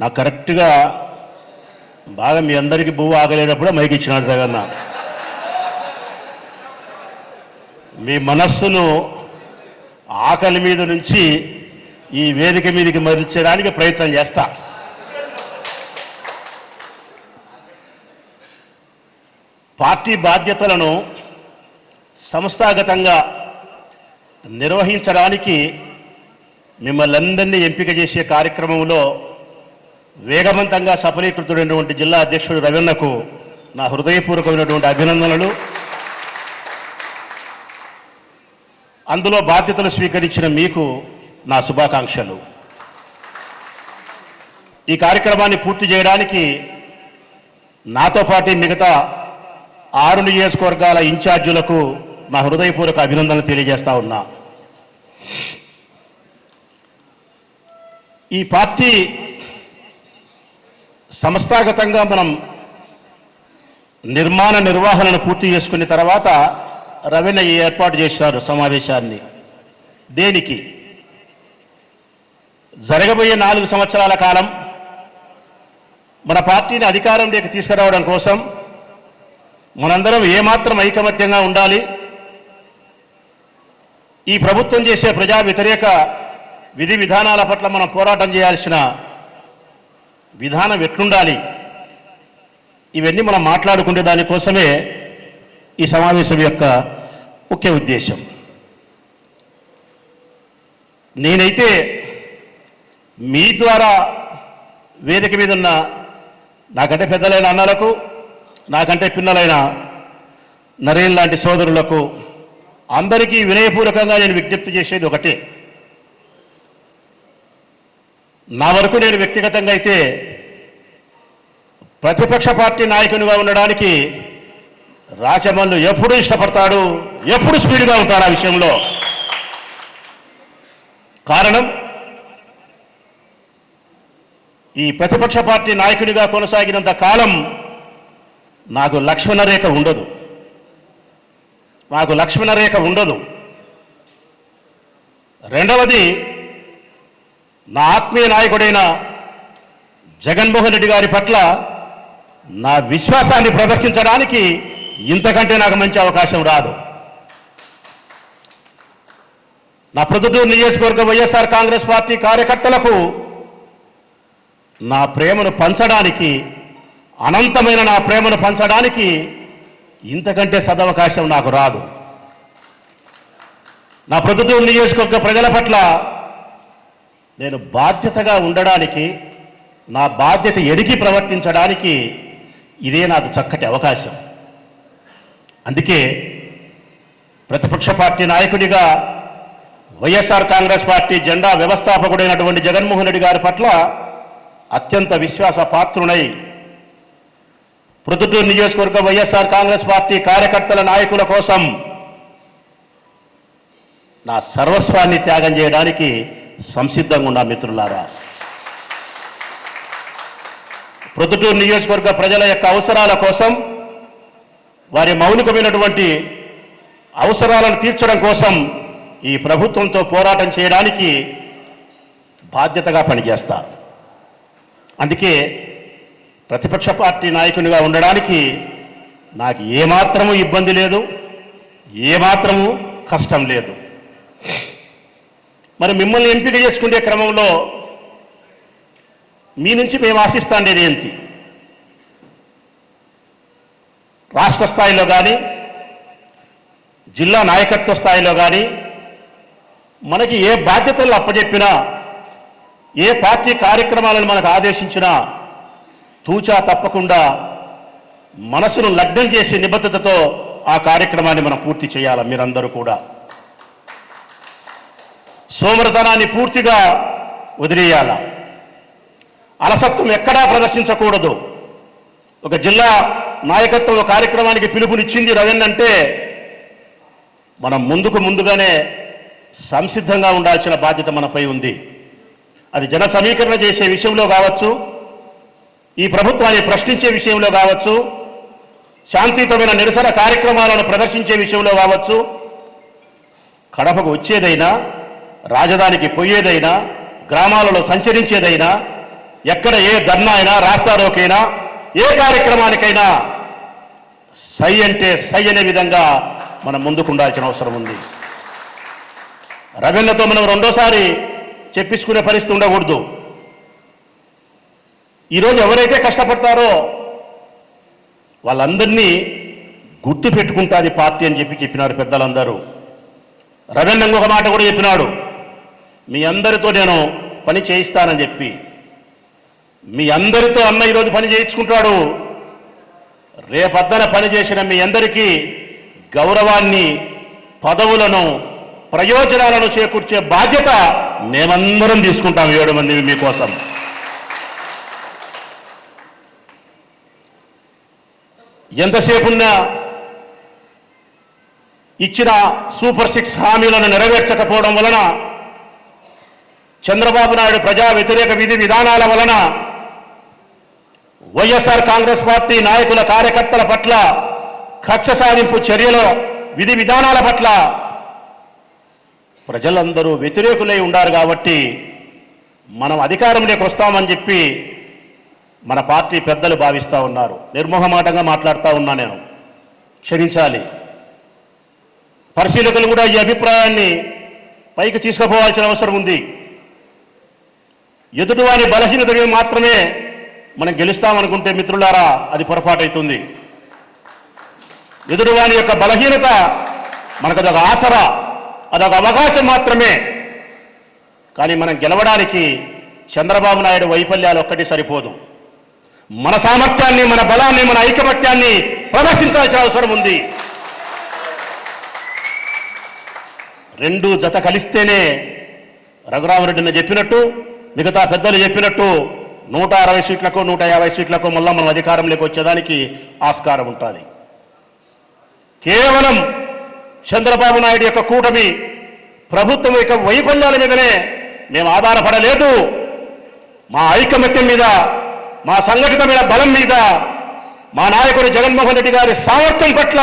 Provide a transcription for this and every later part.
నాకు కరెక్ట్గా బాగా మీ అందరికీ భూ ఆగలేటప్పుడే మైకి ఇచ్చినాడు జగన్న. మీ మనస్సును ఆకలి మీద నుంచి ఈ వేదిక మీదకి మరించడానికి ప్రయత్నం చేస్తా. పార్టీ బాధ్యతలను సంస్థాగతంగా నిర్వహించడానికి మిమ్మల్ని అందరినీ ఎంపిక చేసే కార్యక్రమంలో వేగవంతంగా సఫలీకృతుడైనటువంటి జిల్లా అధ్యక్షుడు రవీణకు నా హృదయపూర్వకమైనటువంటి అభినందనలు. అందులో బాధ్యతలు స్వీకరించిన మీకు నా శుభాకాంక్షలు. ఈ కార్యక్రమాన్ని పూర్తి చేయడానికి నాతో పాటు మిగతా ఆరు నియోజకవర్గాల ఇన్ఛార్జీలకు నా హృదయపూర్వక అభినందనలు తెలియజేస్తా ఉన్నా. ఈ పార్టీ సంస్థాగతంగా మనం నిర్మాణ నిర్వహణను పూర్తి చేసుకున్న తర్వాత రవీణ ఏర్పాటు చేశారు సమావేశాన్ని. దేనికి? జరగబోయే నాలుగు సంవత్సరాల కాలం మన పార్టీని అధికారంలోకి తీసుకురావడం కోసం మనందరం ఏమాత్రం ఐకమత్యంగా ఉండాలి. ఈ ప్రభుత్వం చేసే ప్రజా వ్యతిరేక విధి విధానాల పట్ల మనం పోరాటం చేయాల్సిన విధానం ఎట్లుండాలి? ఇవన్నీ మనం మాట్లాడుకునే దానికోసమే ఈ సమావేశం యొక్క ముఖ్య ఉద్దేశం. నేనైతే మీ ద్వారా వేదిక మీద ఉన్న నాకంటే పెద్దలైన అన్నలకు నాకంటే పిన్నలైన నరేన్ లాంటి సోదరులకు అందరికీ వినయపూర్వకంగా నేను విజ్ఞప్తి చేసేది ఒకటే. నా వరకు నేను వ్యక్తిగతంగా అయితే ప్రతిపక్ష పార్టీ నాయకునిగా ఉండడానికి రాచమల్లు ఎప్పుడు ఇష్టపడతాడు ఎప్పుడు స్పీడ్గా ఉంటాడు ఆ విషయంలో. కారణం ఈ ప్రతిపక్ష పార్టీ నాయకునిగా కొనసాగినంత కాలం నాకు లక్ష్మణ రేఖ ఉండదు. నాకు లక్ష్మణ రేఖ ఉండదు. రెండవది నా ఆత్మీయ నాయకుడైన జగన్మోహన్ రెడ్డి గారి పట్ల నా విశ్వాసాన్ని ప్రదర్శించడానికి ఇంతకంటే నాకు మంచి అవకాశం రాదు. నా ప్రొద్దుటూరు నియోజకవర్గ వైఎస్ఆర్ కాంగ్రెస్ పార్టీ కార్యకర్తలకు నా ప్రేమను పంచడానికి అనంతమైన నా ప్రేమను పంచడానికి ఇంతకంటే సదవకాశం నాకు రాదు. నా ప్రొద్దుటూరు నియోజకవర్గ ప్రజల పట్ల నేను బాధ్యతగా ఉండడానికి నా బాధ్యత ఎరిగి ప్రవర్తించడానికి ఇదే నాకు చక్కటి అవకాశం. అందుకే ప్రతిపక్ష పార్టీ నాయకుడిగా వైఎస్ఆర్ కాంగ్రెస్ పార్టీ జెండా వ్యవస్థాపకుడైనటువంటి జగన్మోహన్ రెడ్డి గారి పట్ల అత్యంత విశ్వాస పాత్రునై ప్రొద్దుటూరు నియోజకవర్గ వైఎస్ఆర్ కాంగ్రెస్ పార్టీ కార్యకర్తల నాయకుల కోసం నా సర్వస్వాన్ని త్యాగం చేయడానికి సంసిద్ధంగా ఉన్నా మిత్రులారా. ప్రొద్దుటూరు నియోజకవర్గ ప్రజల యొక్క అవసరాల కోసం వారి మౌలికమైనటువంటి అవసరాలను తీర్చడం కోసం ఈ ప్రభుత్వంతో పోరాటం చేయడానికి బాధ్యతగా పనిచేస్తా. అందుకే ప్రతిపక్ష పార్టీ నాయకునిగా ఉండడానికి నాకు ఏమాత్రము ఇబ్బంది లేదు ఏమాత్రము కష్టం లేదు. మరి మిమ్మల్ని ఎంపిక చేసుకునే క్రమంలో మీ నుంచి మేము ఆశిస్తాండేది ఏంటి? రాష్ట్ర స్థాయిలో కానీ జిల్లా నాయకత్వ స్థాయిలో కానీ మనకి ఏ బాధ్యతలు అప్పచెప్పినా ఏ పార్టీ కార్యక్రమాలను మనకు ఆదేశించినా తూచా తప్పకుండా మనసును లగ్నం చేసే నిబద్ధతతో ఆ కార్యక్రమాన్ని మనం పూర్తి చేయాలి మీరందరూ కూడా? సోమరతనాన్ని పూర్తిగా వదిలేయాల. అలసత్వం ఎక్కడా ప్రదర్శించకూడదు. ఒక జిల్లా నాయకత్వం కార్యక్రమానికి పిలుపునిచ్చింది రవీణ్ అంటే మనం ముందుకు ముందుగానే సంసిద్ధంగా ఉండాల్సిన బాధ్యత మనపై ఉంది. అది జన సమీకరణ చేసే విషయంలో కావచ్చు ఈ ప్రభుత్వాన్ని ప్రశ్నించే విషయంలో కావచ్చు శాంతియుతమైన నిరసన కార్యక్రమాలను ప్రదర్శించే విషయంలో కావచ్చు కడపకు వచ్చేదైనా రాజధానికి పోయేదైనా గ్రామాలలో సంచరించేదైనా ఎక్కడ ఏ ధర్నా అయినా రాస్తారోకైనా ఏ కార్యక్రమానికైనా సై అంటే సై అనే విధంగా మనం ముందుకు ఉండాల్సిన అవసరం ఉంది. రవీణతో మనం రెండోసారి చెప్పించుకునే పరిస్థితి ఉండకూడదు. ఈరోజు ఎవరైతే కష్టపడతారో వాళ్ళందరినీ గుర్తు పెట్టుకుంటుంది పార్టీ అని చెప్పి చెప్పినారు పెద్దలందరూ. రవీణ ఒక మాట కూడా చెప్పినాడు. మీ అందరితో నేను పని చేయిస్తానని చెప్పి. మీ అందరితో అన్న ఈరోజు పని చేయించుకుంటాడు. రేపద్దన పని చేసిన మీ అందరికీ గౌరవాన్ని పదవులను ప్రయోజనాలను చేకూర్చే బాధ్యత మేమందరం తీసుకుంటాం ఏడు మంది మీకోసం. ఎంతసేపున్నా ఇచ్చిన సూపర్ సిక్స్ హామీలను నెరవేర్చకపోవడం వలన చంద్రబాబు నాయుడు ప్రజా వ్యతిరేక విధి విధానాల వలన వైఎస్ఆర్ కాంగ్రెస్ పార్టీ నాయకుల కార్యకర్తల పట్ల కక్ష సాధింపు చర్యలో విధి విధానాల పట్ల ప్రజలందరూ వ్యతిరేకులై ఉండారు కాబట్టి మనం అధికారంలోకి వస్తామని చెప్పి మన పార్టీ పెద్దలు భావిస్తూ ఉన్నారు. నిర్మోహమాటంగా మాట్లాడుతూ ఉన్నా నేను. క్షమించాలి. పరిశీలకులు కూడా ఈ అభిప్రాయాన్ని పైకి తీసుకుపోవాల్సిన అవసరం ఉంది. ఎదుటివారి బలహీనతని మాత్రమే మనం గెలుస్తామనుకుంటే మిత్రులారా అది పొరపాటు అవుతుంది యొక్క బలహీనత మనకు అదొక ఆసరా అదొక అవకాశం మాత్రమే. కానీ మనం గెలవడానికి చంద్రబాబు నాయుడు వైఫల్యాలు ఒక్కటి సరిపోదు. మన సామర్థ్యాన్ని మన బలాన్ని మన ఐకమత్యాన్ని ప్రదర్శించాల్సిన అవసరం ఉంది. రెండు జత కలిస్తేనే రఘురామరెడ్డిని చెప్పినట్టు మిగతా పెద్దలు చెప్పినట్టు నూట అరవై సీట్లకు నూట యాభై సీట్లకు మళ్ళా మనం అధికారంలోకి వచ్చేదానికి ఆస్కారం ఉంటుంది. కేవలం చంద్రబాబు నాయుడు యొక్క కూటమి ప్రభుత్వం యొక్క వైఫల్యాల మీదనే మేము ఆధారపడలేదు. మా ఐకమత్యం మీద మా సంఘటితమైన బలం మీద మా నాయకుడు జగన్మోహన్ రెడ్డి గారి సామర్థ్యం పట్ల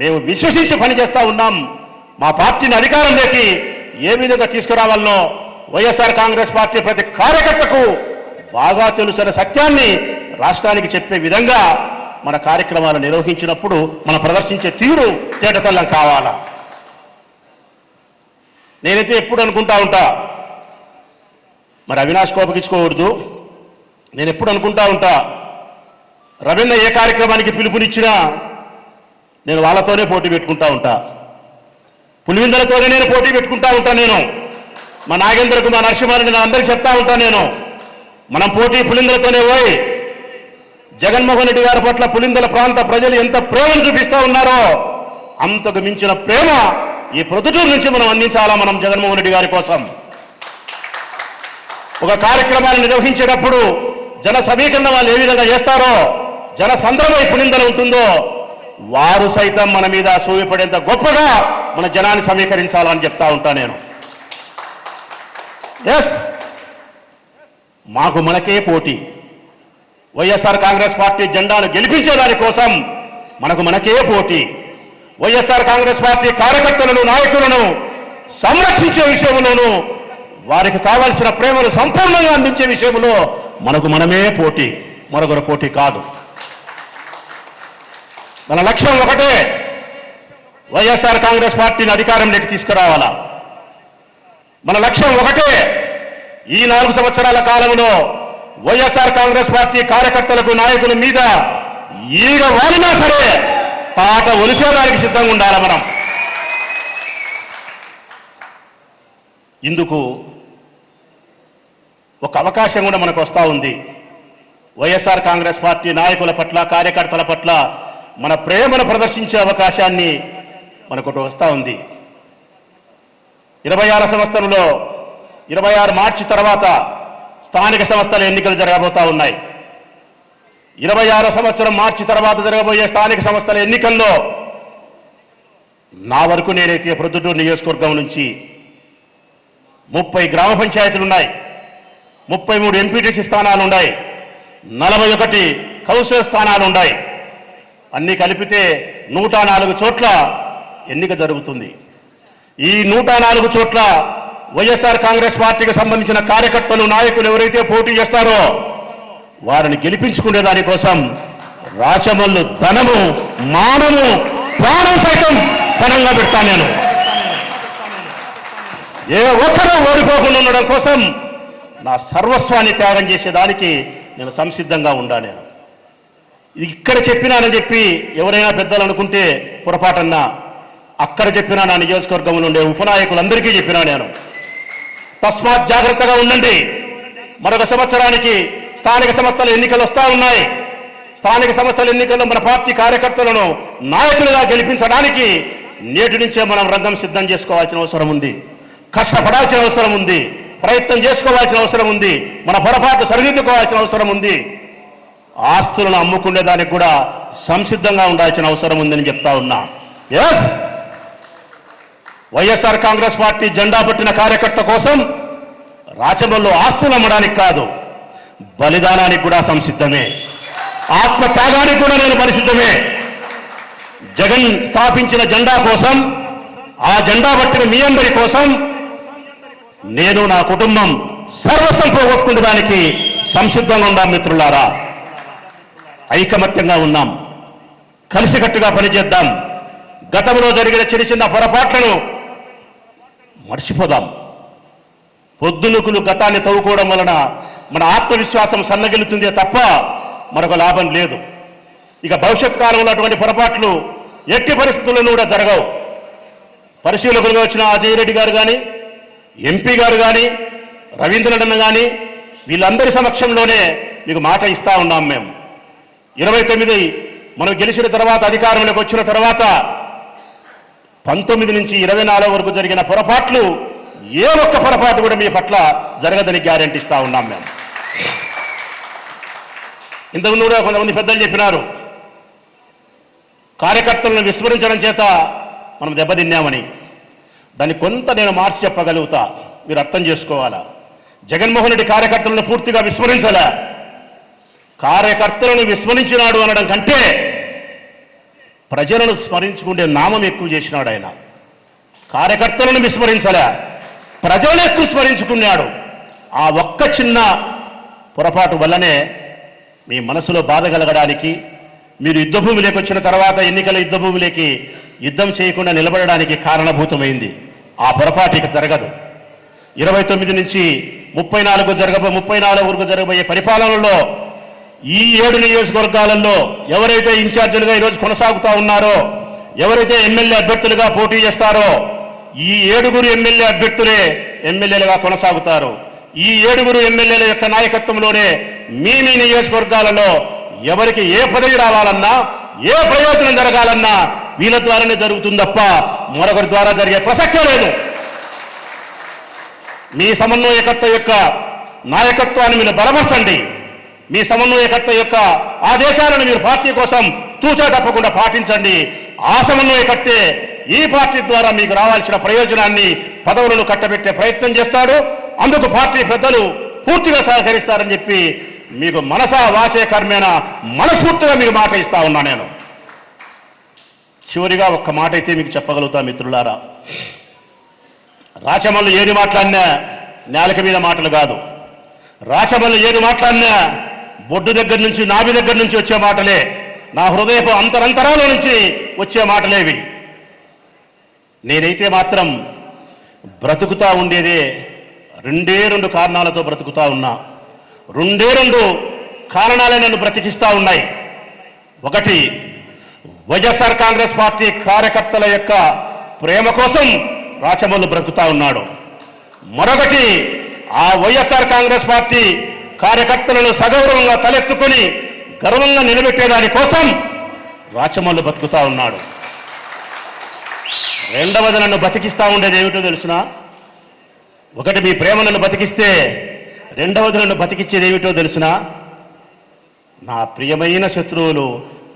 మేము విశ్వసించి పనిచేస్తూ ఉన్నాం. మా పార్టీని అధికారంలోకి ఏ విధంగా తీసుకురావాలనో వైఎస్ఆర్ కాంగ్రెస్ పార్టీ ప్రతి కార్యకర్తకు బాగా తెలుసిన సత్యాన్ని రాష్ట్రానికి చెప్పే విధంగా మన కార్యక్రమాలు నిర్వహించినప్పుడు మనం ప్రదర్శించే తీరు తేటతల్లం కావాలా? నేనైతే ఎప్పుడు అనుకుంటా ఉంటా మరి అవినాష్ కోపగించుకోకూడదు. నేను ఎప్పుడు అనుకుంటా ఉంటా రవీంద్ర ఏ కార్యక్రమానికి పిలుపునిచ్చినా నేను వాళ్ళతోనే పోటీ పెట్టుకుంటా ఉంటా. పులివిందలతోనే నేను పోటీ పెట్టుకుంటా ఉంటా నేను. మా నాగేంద్ర కుమార్ నరసింహారెడ్డి నా అందరికి చెప్తా ఉంటా నేను. మనం పోటీ పులిందలతోనే పోయి జగన్మోహన్ రెడ్డి గారి పట్ల పులిందల ప్రాంత ప్రజలు ఎంత ప్రేమను చూపిస్తా ఉన్నారో అంతకు మించిన ప్రేమ ఈ ప్రొద్దుటూరు నుంచి మనం అందించాలా మనం జగన్మోహన్ రెడ్డి గారి కోసం. ఒక కార్యక్రమాన్ని నిర్వహించేటప్పుడు జన సమీకరణ వాళ్ళు ఏ విధంగా చేస్తారో జన సంద్రమై పులిందల ఉంటుందో వారు సైతం మన మీద సూయపడేంత గొప్పగా మన జనాన్ని సమీకరించాలని చెప్తా ఉంటా నేను. ఎస్ మాకు మనకే పోటీ. వైఎస్ఆర్ కాంగ్రెస్ పార్టీ జెండాను గెలిపించే దాని కోసం మనకు మనకే పోటీ. వైఎస్ఆర్ కాంగ్రెస్ పార్టీ కార్యకర్తలను నాయకులను సంరక్షించే విషయంలోనూ వారికి కావాల్సిన ప్రేమను సంపూర్ణంగా అందించే విషయంలో మనకు మనమే పోటీ. మరొకరు పోటీ కాదు. మన లక్ష్యం ఒకటే. వైఎస్ఆర్ కాంగ్రెస్ పార్టీని అధికారంలోకి తీసుకురావాలా? మన లక్ష్యం ఒకటే. ఈ నాలుగు సంవత్సరాల కాలంలో వైఎస్ఆర్ కాంగ్రెస్ పార్టీ కార్యకర్తలకు నాయకుల మీద ఈగ వాలినా సరే పాట ఒలిసేదానికి సిద్ధంగా ఉండాలి మనం? ఇందుకు ఒక అవకాశం కూడా మనకు వస్తూ ఉంది. వైఎస్ఆర్ కాంగ్రెస్ పార్టీ నాయకుల పట్ల కార్యకర్తల పట్ల మన ప్రేమను ప్రదర్శించే అవకాశాన్ని మనకు ఒకటి వస్తూ ఉంది. ఇరవై ఆరు సంవత్సరంలో ఇరవై ఆరు మార్చి తర్వాత స్థానిక సంస్థల ఎన్నికలు జరగబోతా ఉన్నాయి. ఇరవై ఆరో సంవత్సరం మార్చి తర్వాత జరగబోయే స్థానిక సంస్థల ఎన్నికల్లో నా వరకు నేనైతే ప్రొద్దుటూరు నియోజకవర్గం నుంచి ముప్పై గ్రామ పంచాయతీలు ఉన్నాయి. ముప్పై మూడు ఎంపీటీసీ స్థానాలు ఉన్నాయి. నలభై ఒకటి కౌన్సిలర్ స్థానాలు ఉన్నాయి. అన్నీ కలిపితే నూట నాలుగు చోట్ల ఎన్నిక జరుగుతుంది. ఈ నూట నాలుగు చోట్ల వైఎస్ఆర్ కాంగ్రెస్ పార్టీకి సంబంధించిన కార్యకర్తలు నాయకులు ఎవరైతే పోటీ చేస్తారో వారిని గెలిపించుకునే దానికోసం రాచమల్లు ధనము మానము ప్రాణం సైతం ధనంగా పెడతాను నేను. ఏ ఒక్కరూ ఓడిపోకుండా ఉండడం కోసం నా సర్వస్వాన్ని త్యాగం చేసేదానికి నేను సంసిద్ధంగా ఉండా నేను. ఇక్కడ చెప్పినానని చెప్పి ఎవరైనా పెద్దలు అనుకుంటే పొరపాటన్నా అక్కడ చెప్పినా నా నియోజకవర్గంలో ఉండే ఉపనాయకులందరికీ చెప్పినా నేను. తస్మాత్ జాగ్రత్తగా ఉండండి. మరొక సంవత్సరానికి స్థానిక సంస్థల ఎన్నికలు వస్తూ ఉన్నాయి. స్థానిక సంస్థల ఎన్నికల్లో మన పార్టీ కార్యకర్తలను నాయకులుగా గెలిపించడానికి నేటి నుంచే మనం రంగం సిద్ధం చేసుకోవాల్సిన అవసరం ఉంది. కష్టపడాల్సిన అవసరం ఉంది. ప్రయత్నం చేసుకోవాల్సిన అవసరం ఉంది. మన పొరపాటు సరిదిద్దుకోవాల్సిన అవసరం ఉంది. ఆస్తులను అమ్ముకునే దానికి కూడా సంసిద్ధంగా ఉండాల్సిన అవసరం ఉందని చెప్తా ఉన్నా. ఎస్ వైఎస్ఆర్ కాంగ్రెస్ పార్టీ జెండా పట్టిన కార్యకర్త కోసం రాచబల్లో ఆస్తులు అమ్మడానికి కాదు బలిదానానికి కూడా సంసిద్ధమే. ఆత్మత్యాగానికి కూడా నేను పరిసిద్ధమే జగన్ స్థాపించిన జెండా కోసం ఆ జెండా పట్టిన మీ అందరి కోసం నేను నా కుటుంబం సర్వస్వం పోగొట్టుకునేదానికి సంసిద్ధంగా ఉన్నాం మిత్రులారా. ఐకమత్యంగా ఉన్నాం. కలిసికట్టుగా పనిచేద్దాం. గతంలో జరిగిన చిన్న చిన్న పొరపాట్లను మర్చిపోదాం. పొద్దులుకులు గతాన్ని తవ్వుకోవడం వలన మన ఆత్మవిశ్వాసం సన్నగిలుతుందే తప్ప మరొక లాభం లేదు. ఇక భవిష్యత్ కాలంలో అటువంటి పొరపాట్లు ఎట్టి పరిస్థితుల్లో కూడా జరగవు. పరిశీలకులుగా వచ్చిన అజయ్ రెడ్డి గారు కానీ ఎంపీ గారు కానీ రవీంద్రనన్న కానీ వీళ్ళందరి సమక్షంలోనే మీకు మాట ఇస్తా ఉన్నాం మేము. ఇరవై తొమ్మిది మనం గెలిచిన తర్వాత అధికారంలోకి వచ్చిన తర్వాత పంతొమ్మిది నుంచి ఇరవై నాలుగు వరకు జరిగిన పొరపాట్లు ఏ ఒక్క పొరపాటు కూడా మీ పట్ల జరగదని గ్యారెంటీ ఇస్తా ఉన్నాం మేము. ఇంతకుముందు కూడా కొంతమంది పెద్దలు చెప్పినారు కార్యకర్తలను విస్మరించడం చేత మనం దెబ్బతిన్నామని. దాన్ని కొంత నేను మార్చి చెప్పగలుగుతా మీరు అర్థం చేసుకోవాలా? జగన్మోహన్ రెడ్డి కార్యకర్తలను పూర్తిగా విస్మరించాలా. కార్యకర్తలను విస్మరించినాడు అనడం కంటే ప్రజలను స్మరించుకుంటే నామం ఎక్కువ చేసినాడు ఆయన. కార్యకర్తలను విస్మరించలే. ప్రజలను ఎక్కువ స్మరించుకున్నాడు. ఆ ఒక్క చిన్న పొరపాటు వల్లనే మీ మనసులో బాధ కలగడానికి మీరు యుద్ధభూమిలోకి వచ్చిన తర్వాత ఎన్నికల యుద్ధభూమిలోకి యుద్ధం చేయకుండా నిలబడడానికి కారణభూతమైంది. ఆ పొరపాటు ఇక జరగదు. ఇరవై తొమ్మిది నుంచి ముప్పై నాలుగు జరగబో ముప్పై నాలుగు వరకు జరగబోయే పరిపాలనలో ఈ ఏడు నియోజకవర్గాలలో ఎవరైతే ఇన్ఛార్జీలుగా ఈరోజు కొనసాగుతా ఉన్నారో ఎవరైతే ఎమ్మెల్యే అభ్యర్థులుగా పోటీ చేస్తారో ఈ ఏడుగురు ఎమ్మెల్యే అభ్యర్థులే ఎమ్మెల్యేలుగా కొనసాగుతారు. ఈ ఏడుగురు ఎమ్మెల్యేల యొక్క నాయకత్వంలోనే మీ మీ నియోజకవర్గాలలో ఎవరికి ఏ పదవి రావాలన్నా ఏ ప్రయోజనం జరగాలన్నా వీళ్ళ ద్వారానే జరుగుతుంది తప్ప మరొకరి ద్వారా జరిగే ప్రసక్తే లేదు. మీ సమన్వయకర్త యొక్క నాయకత్వాన్ని మీరు బలపరచండి. మీ సమన్వయకర్త యొక్క ఆదేశాలను మీరు పార్టీ కోసం తూచా తప్పకుండా పాటించండి. ఆ సమన్వయకర్తే ఈ పార్టీ ద్వారా మీకు రావాల్సిన ప్రయోజనాన్ని పదవులను కట్టబెట్టే ప్రయత్నం చేస్తాడు. అందుకు పార్టీ పెద్దలు పూర్తిగా సహకరిస్తారని చెప్పి మీకు మనసా వాచే కర్మేన మనస్ఫూర్తిగా మీకు మాట ఇస్తా ఉన్నా నేను. చివరిగా ఒక్క మాట అయితే మీకు చెప్పగలుగుతా మిత్రులారా. రాచమల్లు ఏది మాట్లాడినా నేలక మీద మాటలు కాదు. రాచమల్లు ఏది మాట్లాడినా బొడ్డు దగ్గర నుంచి నాభి దగ్గర నుంచి వచ్చే మాటలే. నా హృదయపు అంతరంతరాల నుంచి వచ్చే మాటలేవి. నేనైతే మాత్రం బ్రతుకుతా ఉండేదే రెండే రెండు కారణాలతో బ్రతుకుతా ఉన్నా. రెండే రెండు కారణాలే నన్ను బ్రతికిస్తూ ఉన్నాయి. ఒకటి వైఎస్ఆర్ కాంగ్రెస్ పార్టీ కార్యకర్తల యొక్క ప్రేమ కోసం రాచమల్లు బ్రతుకుతా ఉన్నాడు. మరొకటి ఆ వైఎస్ఆర్ కాంగ్రెస్ పార్టీ కార్యకర్తలను సగౌరవంగా తలెత్తుకుని గర్వంగా నిలబెట్టేదాని కోసం రాచమల్లు బతుకుతా ఉన్నాడు. రెండవది నన్ను బతికిస్తా ఉండేది ఏమిటో తెలుసునా? ఒకటి మీ ప్రేమ నన్ను బతికిస్తే రెండవది నన్ను బతికిచ్చేది ఏమిటో తెలుసునా? నా ప్రియమైన శత్రువులు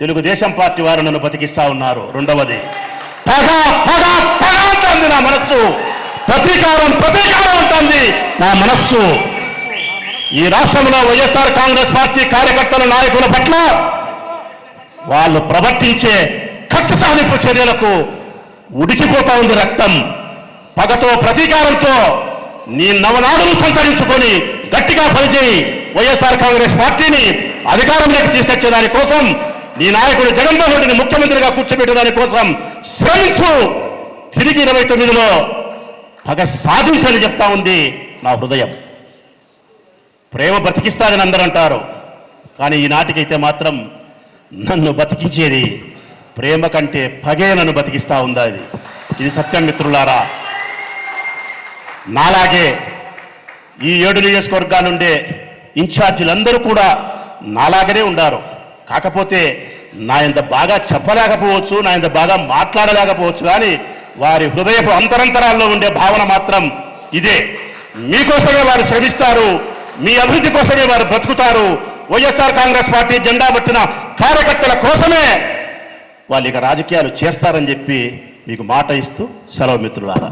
తెలుగుదేశం పార్టీ వారు నన్ను బతికిస్తా ఉన్నారు. రెండవది పగ పగ పగ అంటుంది నా మనస్సు. ప్రతీకారం ప్రతీకారం ఉంటుంది నా మనస్సు. ఈ రాష్ట్రంలో వైఎస్ఆర్ కాంగ్రెస్ పార్టీ కార్యకర్తల నాయకుల పట్ల వాళ్ళు ప్రవర్తించే ఖర్చు సాధింపు చర్యలకు ఉడికిపోతా ఉంది రక్తం. పగతో ప్రతీకారంతో నీ నవనాడును సంతరించుకొని గట్టిగా పనిచేయి. వైఎస్ఆర్ కాంగ్రెస్ పార్టీని అధికారంలోకి తీసుకొచ్చే దానికోసం నీ నాయకుడు జగన్మోహన్ రెడ్డిని ముఖ్యమంత్రిగా కూర్చోబెట్టే దానికోసం శ్రమించు. తిరిగి ఇరవై తొమ్మిదిలో పగ సాధించని చెప్తా ఉంది నా హృదయం. ప్రేమ బతికిస్తాదని అందరూ అంటారు కానీ ఈనాటికైతే మాత్రం నన్ను బతికించేది ప్రేమ కంటే పగే నన్ను బతికిస్తా ఉందా ఇది. ఇది సత్యం మిత్రులారా. నాలాగే ఈ ఏడు నియోజకవర్గాల నుండే ఇన్ఛార్జీలందరూ కూడా నాలాగనే ఉండారు. కాకపోతే నా ఇంత బాగా చెప్పలేకపోవచ్చు నా ఇంత బాగా మాట్లాడలేకపోవచ్చు కానీ వారి హృదయపు అంతరంతరాల్లో ఉండే భావన మాత్రం ఇదే. మీకోసమే వారు శ్రమిస్తారు. మీ అభివృద్ధి కోసమే వారు బ్రతుకుతారు వైఎస్ఆర్ కాంగ్రెస్ పార్టీ జెండా పట్టిన కార్యకర్తల కోసమే వాళ్ళు ఇక రాజకీయాలు చేస్తారని చెప్పి మీకు మాట ఇస్తూ సెలవు మిత్రులారా.